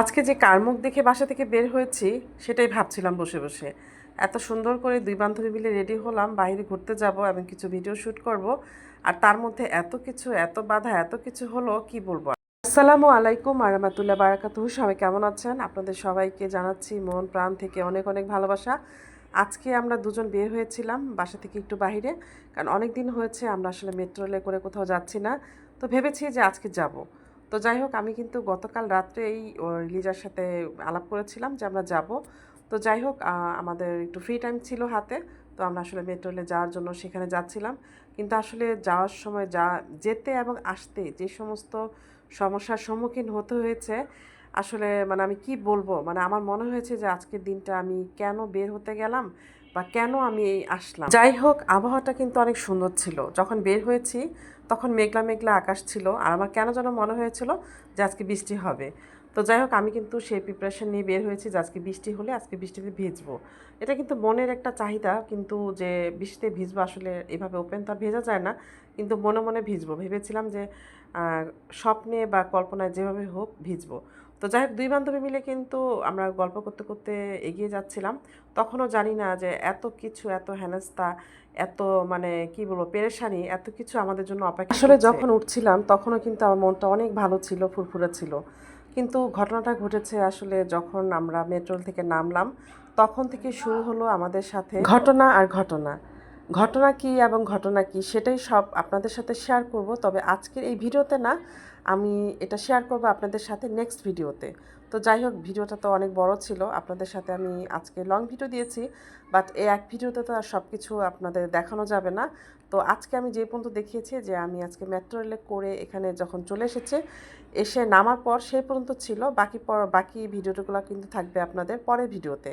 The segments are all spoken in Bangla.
আজকে যে কারমুখ দেখে বাসা থেকে বের হয়েছি, সেটাই ভাবছিলাম বসে বসে। এত সুন্দর করে দুই বান্ধবী মিলে রেডি হলাম, বাইরে ঘুরতে যাব এবং কিছু ভিডিও শ্যুট করব। আর তার মধ্যে এত কিছু, এত বাধা, এত কিছু হলো, কি বলব? আসসালামু আলাইকুম আরামাতুল্লাহ বারাকাতুহ, সবাই কেমন আছেন? আপনাদের সবাইকে জানাচ্ছি মন, প্রাণ থেকে অনেক অনেক ভালোবাসা। আজকে আমরা দুজন বের হয়েছিলাম বাসা থেকে একটু বাইরে, কারণ অনেক দিন হয়েছে আমরা আসলে মেট্রোলে করে কোথাও যাচ্ছি না। তো ভেবেছি যে আজকে যাব। তো যাই হোক, আমি কিন্তু গতকাল রাত্রে এই লিজার সাথে আলাপ করেছিলাম যে আমরা যাব। তো যাই হোক আমাদের একটু ফ্রি টাইম ছিল হাতে, তো আমরা আসলে মেট্রো রেলে যাওয়ার জন্য সেখানে যাচ্ছিলাম। কিন্তু আসলে যাওয়ার সময় যা, যেতে এবং আসতে যে সমস্ত সমস্যার সম্মুখীন হতে হয়েছে, আসলে মানে আমি কি বলব? মানে আমার মনে হয়েছে যে আজকের দিনটা আমি কেন বের হতে গেলাম? বা কেন আমি এই আসলাম? যাই হোক আবহাওয়াটা কিন্তু অনেক সুন্দর ছিল। যখন বের হয়েছি, তখন মেঘলা মেঘলা আকাশ ছিল। আর আমার কেন যেন মনে হয়েছিল যে আজকে বৃষ্টি হবে। তো যাই হোক আমি কিন্তু সেই প্রিপারেশন নিয়ে বের হয়েছি যে আজকে বৃষ্টি হলে আজকে বৃষ্টিতে ভিজবো। এটা কিন্তু মনের একটা চাহিদা। কিন্তু যে বৃষ্টিতে ভিজবো আসলে এভাবে ওপেন তো ভেজা যায় না। কিন্তু মনে মনে ভিজবো। ভেবেছিলাম যে স্বপ্নে বা কল্পনায় যেভাবে হোক ভিজবো। তো যাই হোক দুই বান্ধবী মিলে কিন্তু আমরা গল্প করতে করতে এগিয়ে যাচ্ছিলাম। তখনও জানি না যে এত কিছু এত হেনস্তা এত মানে কি বলব পেরেশানি এত কিছু আমাদের জন্য অপেক্ষা আসলে যখন উঠছিলাম তখনও কিন্তু আমার মনটা অনেক ভালো ছিল ফুরফুরে ছিল। কিন্তু ঘটনাটা ঘটেছে আসলে যখন আমরা মেট্রোল থেকে নামলাম তখন থেকে শুরু হলো আমাদের সাথে ঘটনা আর ঘটনা। ঘটনা কি এবং ঘটনা কি সেটাই সব আপনাদের সাথে শেয়ার করব। তবে আজকের এই ভিডিওতে না, আমি এটা শেয়ার করব আপনাদের সাথে নেক্সট ভিডিওতে। তো যাই হোক, ভিডিওটা তো অনেক বড় ছিল, আপনাদের সাথে আমি আজকে লং ভিডিও দিয়েছি বাট এই এক ভিডিওতে তো আর সব কিছু আপনাদের দেখানো যাবে না। তো আজকে আমি যে পর্যন্ত দেখিয়েছি যে আমি আজকে মেট্রো রেলে করে এখানে যখন চলে এসেছে, এসে নামার পর সেই পর্যন্ত ছিল, বাকি পর, বাকি ভিডিওগুলো কিন্তু থাকবে আপনাদের পরের ভিডিওতে।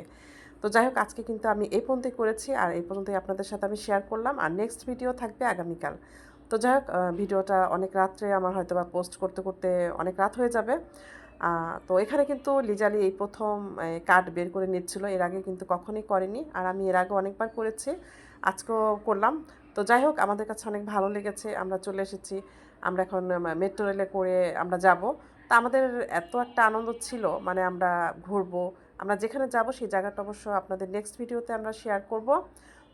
তো যাই হোক আজকে কিন্তু আমি এই পর্যন্তই করেছি আর এই পর্যন্তই আপনাদের সাথে আমি শেয়ার করলাম আর নেক্সট ভিডিও থাকবে আগামীকাল। তো যাই হোক ভিডিওটা অনেক রাত্রে আমার হয়তো বা পোস্ট করতে করতে অনেক রাত হয়ে যাবে। তো এখানে কিন্তু লিজালি এই প্রথম কার্ড বের করে নিচ্ছিল। এর আগে কিন্তু কখনোই করেনি আর আমি এর আগে অনেকবার করেছি, আজকেও করলাম। তো যাই হোক আমাদের কাছে অনেক ভালো লেগেছে, আমরা চলে এসেছি, আমরা এখন মেট্রো রেলে করে আমরা যাব। তা আমাদের এত একটা আনন্দ ছিল মানে আমরা ঘুরবো আমরা যেখানে যাব সেই জায়গাটা অবশ্য আপনাদের নেক্সট ভিডিওতে আমরা শেয়ার করব।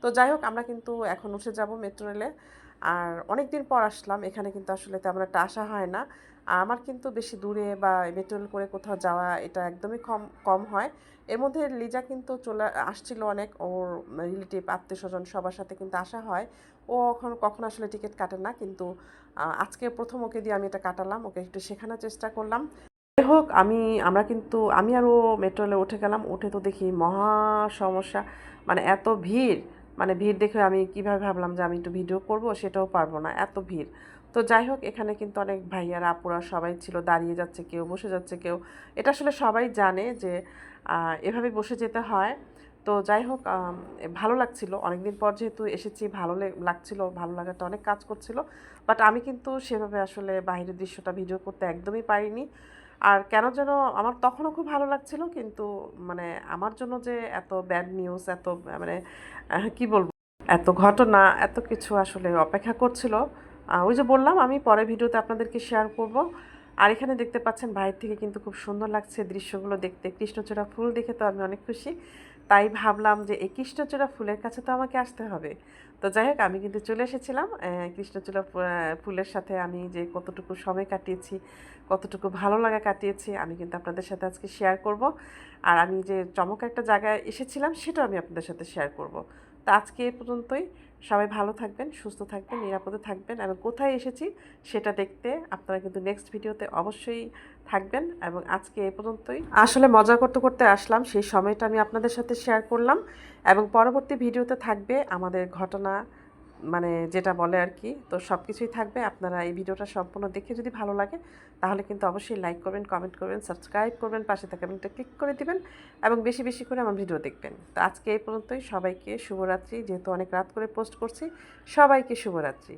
তো যাই হোক, আমরা কিন্তু এখন উঠে যাব মেট্রো রেলে আর অনেক দিন পর আসলাম, এখানে কিন্তু আসলে তেমন একটা আসা হয় না। আমার কিন্তু বেশি দূরে বা মেট্রো রেল করে কোথাও যাওয়া এটা একদমই কম কম হয়। এর মধ্যে লিজা কিন্তু চলে আসছিল অনেক, ওর রিলেটিভ আত্মীয় স্বজন সবার সাথে কিন্তু আসা হয়। ও এখন কখন আসলে টিকিট কাটে না, কিন্তু আজকে প্রথম ওকে দিয়ে আমি এটা কাটালাম, ওকে একটু শেখানোর চেষ্টা করলাম। হোক, আমি, আমরা কিন্তু, আমি আরও মেট্রো রেলে উঠে গেলাম, উঠে তো দেখি মহা সমস্যা। মানে এত ভিড় মানে ভিড় দেখে আমি কীভাবে ভাবলাম যে আমি একটু ভিডিও করব, সেটাও পারব না, এত ভিড়। তো যাই হোক, এখানে কিন্তু অনেক ভাইয়ারা, আপুরা সবাই ছিল, দাঁড়িয়ে যাচ্ছে কেউ, বসে যাচ্ছে কেউ। এটা আসলে সবাই জানে যে এভাবে বসে যেতে হয়। তো যাই হোক ভালো লাগছিল। অনেকদিন পর যেহেতু এসেছি, ভালো লাগছিল, ভালো লাগাটা অনেক কাজ করছিল। বাট আমি কিন্তু সেভাবে আসলে বাইরের দৃশ্যটা ভিডিও করতে একদমই পারিনি। আর কেন যেন আমার তখনও খুব ভালো লাগছিল, কিন্তু মানে আমার জন্য যে এত ব্যাড নিউজ এত মানে কি বলব, এত ঘটনা, এত কিছু আসলে অপেক্ষা করছিল। ওই যে বললাম, আমি পরের ভিডিওতে আপনাদেরকে শেয়ার করব। আর এখানে দেখতে পাচ্ছেন বাইরে থেকে কিন্তু খুব সুন্দর লাগছে দৃশ্যগুলো দেখতে। কৃষ্ণচূড়া ফুল দেখে তো আমি অনেক খুশি। তাই ভাবলাম যে এই কৃষ্ণচূড়া ফুলের কাছে তো আমাকে আসতে হবে। তো যাই হোক, আমি কিন্তু চলে এসেছিলাম। কৃষ্ণচূড়া ফুলের সাথে আমি যে কতটুকু সময় কাটিয়েছি, কতটুকু ভালো লাগা কাটিয়েছি, আমি কিন্তু আপনাদের সাথে আজকে শেয়ার করব। আর আমি যে চমক একটা জায়গায় এসেছিলাম, সেটাও আমি আপনাদের সাথে শেয়ার করব। তো আজকে এ পর্যন্তই। সবাই ভালো থাকবেন, সুস্থ থাকবেন, নিরাপদে থাকবেন এবং কোথায় এসেছি সেটা দেখতে আপনারা কিন্তু নেক্সট ভিডিওতে অবশ্যই থাকবেন এবং আজকে এ পর্যন্তই। আসলে মজা করতে করতে আসলাম, সেই সময়টা আমি আপনাদের সাথে শেয়ার করলাম এবং পরবর্তী ভিডিওতে থাকবে আমাদের ঘটনা মানে যেটা বলে আর কি তো সব কিছুই থাকবে। আপনারা এই ভিডিওটা সম্পূর্ণ দেখে যদি ভালো লাগে, তাহলে কিন্তু অবশ্যই লাইক করবেন কমেন্ট করবেন সাবস্ক্রাইব করবেন, পাশে থাকা বেলটা ক্লিক করে দিবেন এবং বেশি বেশি করে আমার ভিডিও দেখবেন। তো আজকে এই পর্যন্তই। সবাইকে শুভরাত্রি। যেহেতু অনেক রাত করে পোস্ট করছি, সবাইকে শুভরাত্রি।